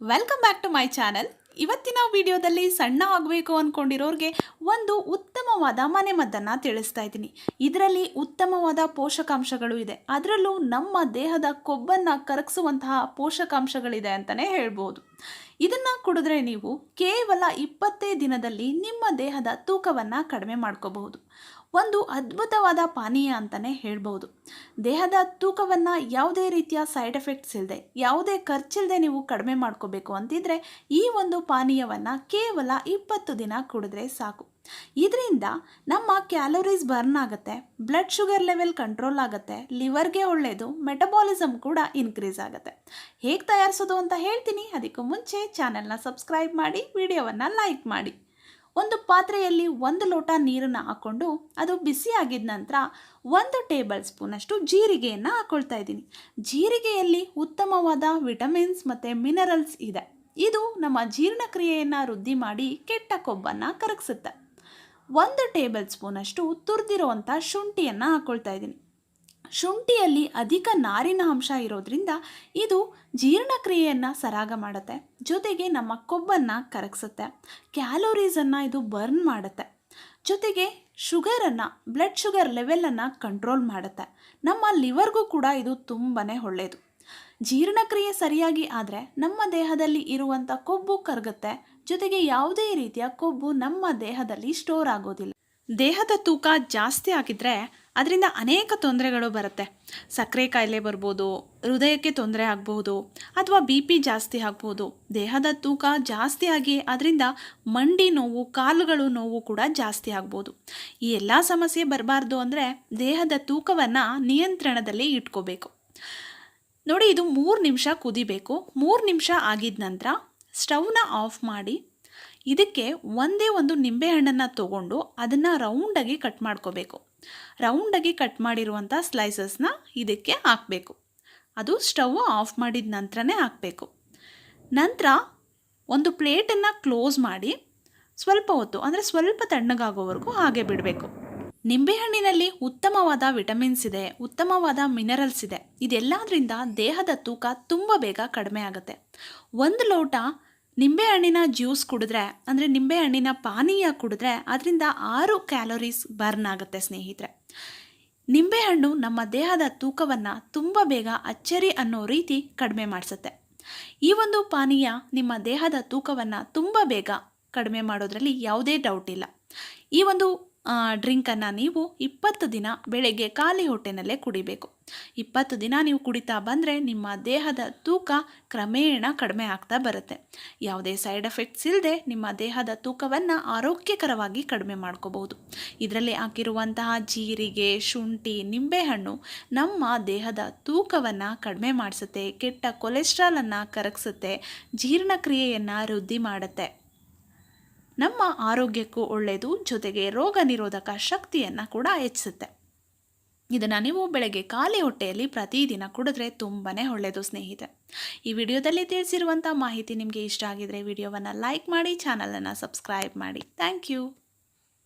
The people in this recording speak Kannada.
Welcome back to my channel ಇವತ್ತಿನ ವಿಡಿಯೋದಲ್ಲಿ ಸಣ್ಣ ಆಗಬೇಕು ಅಂದ್ಕೊಂಡಿರೋರಿಗೆ ಒಂದು ಉತ್ತಮವಾದ ಮನೆಮದ್ದನ್ನು ತಿಳಿಸ್ತಾ ಇದ್ದೀನಿ. ಇದರಲ್ಲಿ ಉತ್ತಮವಾದ ಪೋಷಕಾಂಶಗಳು ಇದೆ. ಅದರಲ್ಲೂ ನಮ್ಮ ದೇಹದ ಕೊಬ್ಬನ್ನು ಕರಗಿಸುವಂತಹ ಪೋಷಕಾಂಶಗಳಿದೆ ಅಂತಲೇ ಹೇಳ್ಬೋದು. ಇದನ್ನು ಕುಡಿದ್ರೆ ನೀವು ಕೇವಲ ಇಪ್ಪತ್ತೇ ದಿನದಲ್ಲಿ ನಿಮ್ಮ ದೇಹದ ತೂಕವನ್ನು ಕಡಿಮೆ ಮಾಡ್ಕೋಬಹುದು. ಒಂದು ಅದ್ಭುತವಾದ ಪಾನೀಯ ಅಂತಲೇ ಹೇಳ್ಬೋದು. ದೇಹದ ತೂಕವನ್ನು ಯಾವುದೇ ರೀತಿಯ ಸೈಡ್ ಎಫೆಕ್ಟ್ಸ್ ಇಲ್ಲದೆ ಯಾವುದೇ ಖರ್ಚಿಲ್ಲದೆ ನೀವು ಕಡಿಮೆ ಮಾಡ್ಕೋಬೇಕು ಅಂತಿದ್ರೆ ಈ ಒಂದು ಪಾನೀಯವನ್ನು ಕೇವಲ ಇಪ್ಪತ್ತು ದಿನ ಕುಡಿದ್ರೆ ಸಾಕು. ಇದರಿಂದ ನಮ್ಮ ಕ್ಯಾಲೋರೀಸ್ ಬರ್ನ್ ಆಗುತ್ತೆ, ಬ್ಲಡ್ ಶುಗರ್ ಲೆವೆಲ್ ಕಂಟ್ರೋಲ್ ಆಗುತ್ತೆ, ಲಿವರ್ಗೆ ಒಳ್ಳೆಯದು ಮೆಟಬಾಲಿಸಮ್ ಕೂಡ ಇನ್ಕ್ರೀಸ್ ಆಗುತ್ತೆ. ಹೇಗೆ ತಯಾರಿಸೋದು ಅಂತ ಹೇಳ್ತೀನಿ, ಅದಕ್ಕೂ ಮುಂಚೆ ಚಾನೆಲ್ನ ಸಬ್ಸ್ಕ್ರೈಬ್ ಮಾಡಿ, ವಿಡಿಯೋವನ್ನು ಲೈಕ್ ಮಾಡಿ. ಒಂದು ಪಾತ್ರೆಯಲ್ಲಿ ಒಂದು ಲೋಟ ನೀರನ್ನು ಹಾಕ್ಕೊಂಡು ಅದು ಬಿಸಿ ಆಗಿದ ನಂತರ ಒಂದು ಟೇಬಲ್ ಸ್ಪೂನಷ್ಟು ಜೀರಿಗೆಯನ್ನು ಹಾಕ್ಕೊಳ್ತಾ ಇದ್ದೀನಿ. ಜೀರಿಗೆಯಲ್ಲಿ ಉತ್ತಮವಾದ ವಿಟಮಿನ್ಸ್ ಮತ್ತು ಮಿನರಲ್ಸ್ ಇದೆ. ಇದು ನಮ್ಮ ಜೀರ್ಣಕ್ರಿಯೆಯನ್ನು ವೃದ್ಧಿ ಮಾಡಿ ಕೆಟ್ಟ ಕೊಬ್ಬನ್ನು ಕರಗಿಸುತ್ತೆ. ಒಂದು ಟೇಬಲ್ ಸ್ಪೂನಷ್ಟು ತುರಿದಿರುವಂಥ ಶುಂಠಿಯನ್ನು ಹಾಕ್ಕೊಳ್ತಾ ಇದ್ದೀನಿ. ಶುಂಠಿಯಲ್ಲಿ ಅಧಿಕ ನಾರಿನ ಅಂಶ ಇರೋದ್ರಿಂದ ಇದು ಜೀರ್ಣಕ್ರಿಯೆಯನ್ನು ಸರಾಗ ಮಾಡುತ್ತೆ. ಜೊತೆಗೆ ನಮ್ಮ ಕೊಬ್ಬನ್ನು ಕರಗಿಸುತ್ತೆ. ಕ್ಯಾಲೋರೀಸನ್ನು ಇದು ಬರ್ನ್ ಮಾಡುತ್ತೆ. ಜೊತೆಗೆ ಶುಗರನ್ನು ಬ್ಲಡ್ ಶುಗರ್ ಲೆವೆಲನ್ನು ಕಂಟ್ರೋಲ್ ಮಾಡುತ್ತೆ. ನಮ್ಮ ಲಿವರ್ಗೂ ಕೂಡ ಇದು ತುಂಬಾ ಒಳ್ಳೆಯದು ಜೀರ್ಣಕ್ರಿಯೆ ಸರಿಯಾಗಿ ಆದರೆ ನಮ್ಮ ದೇಹದಲ್ಲಿ ಇರುವಂಥ ಕೊಬ್ಬು ಕರಗುತ್ತೆ. ಜೊತೆಗೆ ಯಾವುದೇ ರೀತಿಯ ಕೊಬ್ಬು ನಮ್ಮ ದೇಹದಲ್ಲಿ ಸ್ಟೋರ್ ಆಗೋದಿಲ್ಲ. ದೇಹದ ತೂಕ ಜಾಸ್ತಿ ಆಗಿದ್ರೆ ಅದರಿಂದ ಅನೇಕ ತೊಂದರೆಗಳು ಬರುತ್ತೆ. ಸಕ್ಕರೆ ಕಾಯಿಲೆ ಬರ್ಬೋದು, ಹೃದಯಕ್ಕೆ ತೊಂದರೆ ಆಗ್ಬೋದು ಅಥವಾ ಬಿ ಪಿ ಜಾಸ್ತಿ ಆಗ್ಬೋದು ದೇಹದ ತೂಕ ಜಾಸ್ತಿ ಆಗಿ ಅದರಿಂದ ಮಂಡಿ ನೋವು, ಕಾಲುಗಳು ನೋವು ಕೂಡ ಜಾಸ್ತಿ ಆಗ್ಬೋದು. ಈ ಎಲ್ಲ ಸಮಸ್ಯೆ ಬರಬಾರ್ದು ಅಂದರೆ ದೇಹದ ತೂಕವನ್ನು ನಿಯಂತ್ರಣದಲ್ಲಿ ಇಟ್ಕೋಬೇಕು. ನೋಡಿ, ಇದು ಮೂರು ನಿಮಿಷ ಕುದಿಬೇಕು. ಮೂರು ನಿಮಿಷ ಆಗಿದ ನಂತರ ಸ್ಟವ್ನ ಆಫ್ ಮಾಡಿ ಇದಕ್ಕೆ ಒಂದೇ ಒಂದು ನಿಂಬೆಹಣ್ಣನ್ನು ತಗೊಂಡು ಅದನ್ನು ರೌಂಡಾಗಿ ಕಟ್ ಮಾಡ್ಕೋಬೇಕು. ರೌಂಡಾಗಿ ಕಟ್ ಮಾಡಿರುವಂಥ ಸ್ಲೈಸಸ್ನ ಇದಕ್ಕೆ ಹಾಕಬೇಕು. ಅದು ಸ್ಟವ್ ಆಫ್ ಮಾಡಿದ ನಂತರನೇ ಹಾಕಬೇಕು. ನಂತರ ಒಂದು ಪ್ಲೇಟನ್ನು ಕ್ಲೋಸ್ ಮಾಡಿ ಸ್ವಲ್ಪ ಹೊತ್ತು, ಅಂದರೆ ಸ್ವಲ್ಪ ತಣ್ಣಗಾಗೋವರೆಗೂ ಹಾಗೆ ಬಿಡಬೇಕು. ನಿಂಬೆಹಣ್ಣಿನಲ್ಲಿ ಉತ್ತಮವಾದ ವಿಟಮಿನ್ಸ್ ಇದೆ, ಉತ್ತಮವಾದ ಮಿನರಲ್ಸ್ ಇದೆ. ಇದೆಲ್ಲದರಿಂದ ದೇಹದ ತೂಕ ತುಂಬ ಬೇಗ ಕಡಿಮೆ ಆಗುತ್ತೆ. ಒಂದು ಲೋಟ ನಿಂಬೆಹಣ್ಣಿನ ಜ್ಯೂಸ್ ಕುಡಿದ್ರೆ, ಅಂದರೆ ನಿಂಬೆಹಣ್ಣಿನ ಪಾನೀಯ ಕುಡಿದ್ರೆ ಅದರಿಂದ ಆರು ಕ್ಯಾಲೋರೀಸ್ ಬರ್ನ್ ಆಗುತ್ತೆ ಸ್ನೇಹಿತರೆ. ನಿಂಬೆಹಣ್ಣು ನಮ್ಮ ದೇಹದ ತೂಕವನ್ನು ತುಂಬ ಬೇಗ ಅಚ್ಚರಿ ಅನ್ನೋ ರೀತಿ ಕಡಿಮೆ ಮಾಡಿಸುತ್ತೆ. ಈ ಒಂದು ಪಾನೀಯ ನಿಮ್ಮ ದೇಹದ ತೂಕವನ್ನು ತುಂಬ ಬೇಗ ಕಡಿಮೆ ಮಾಡೋದ್ರಲ್ಲಿ ಯಾವುದೇ ಡೌಟ್ ಇಲ್ಲ. ಈ ಒಂದು ಡ್ರಿಂಕನ್ನು ನೀವು ಇಪ್ಪತ್ತು ದಿನ ಬೆಳಗ್ಗೆ ಖಾಲಿ ಹೊಟ್ಟೆನಲ್ಲೇ ಕುಡಿಬೇಕು. ಇಪ್ಪತ್ತು ದಿನ ನೀವು ಕುಡಿತಾ ಬಂದರೆ ನಿಮ್ಮ ದೇಹದ ತೂಕ ಕ್ರಮೇಣ ಕಡಿಮೆ ಆಗ್ತಾ ಬರುತ್ತೆ. ಯಾವುದೇ ಸೈಡ್ ಎಫೆಕ್ಟ್ಸ್ ಇಲ್ಲದೆ ನಿಮ್ಮ ದೇಹದ ತೂಕವನ್ನು ಆರೋಗ್ಯಕರವಾಗಿ ಕಡಿಮೆ ಮಾಡ್ಕೋಬಹುದು. ಇದರಲ್ಲಿ ಹಾಕಿರುವಂತಹ ಜೀರಿಗೆ, ಶುಂಠಿ, ನಿಂಬೆಹಣ್ಣು ನಮ್ಮ ದೇಹದ ತೂಕವನ್ನು ಕಡಿಮೆ ಮಾಡಿಸುತ್ತೆ, ಕೆಟ್ಟ ಕೊಲೆಸ್ಟ್ರಾಲನ್ನು ಕರಗಿಸುತ್ತೆ, ಜೀರ್ಣಕ್ರಿಯೆಯನ್ನು ವೃದ್ಧಿ ಮಾಡುತ್ತೆ. ನಮ್ಮ ಆರೋಗ್ಯಕ್ಕೂ ಒಳ್ಳೆಯದು, ಜೊತೆಗೆ ರೋಗ ನಿರೋಧಕ ಶಕ್ತಿಯನ್ನು ಕೂಡ ಹೆಚ್ಚಿಸುತ್ತೆ. ಇದನ್ನು ನೀವು ಬೆಳಗ್ಗೆ ಖಾಲಿ ಹೊಟ್ಟೆಯಲ್ಲಿ ಪ್ರತಿದಿನ ಕುಡಿದ್ರೆ ತುಂಬಾ ಒಳ್ಳೆಯದು ಸ್ನೇಹಿತೆ ಈ ವಿಡಿಯೋದಲ್ಲಿ ತಿಳಿಸಿರುವಂಥ ಮಾಹಿತಿ ನಿಮಗೆ ಇಷ್ಟ ಆಗಿದ್ರೆ ವಿಡಿಯೋವನ್ನು ಲೈಕ್ ಮಾಡಿ ಚಾನಲನ್ನು ಸಬ್ಸ್ಕ್ರೈಬ್ ಮಾಡಿ. Thank you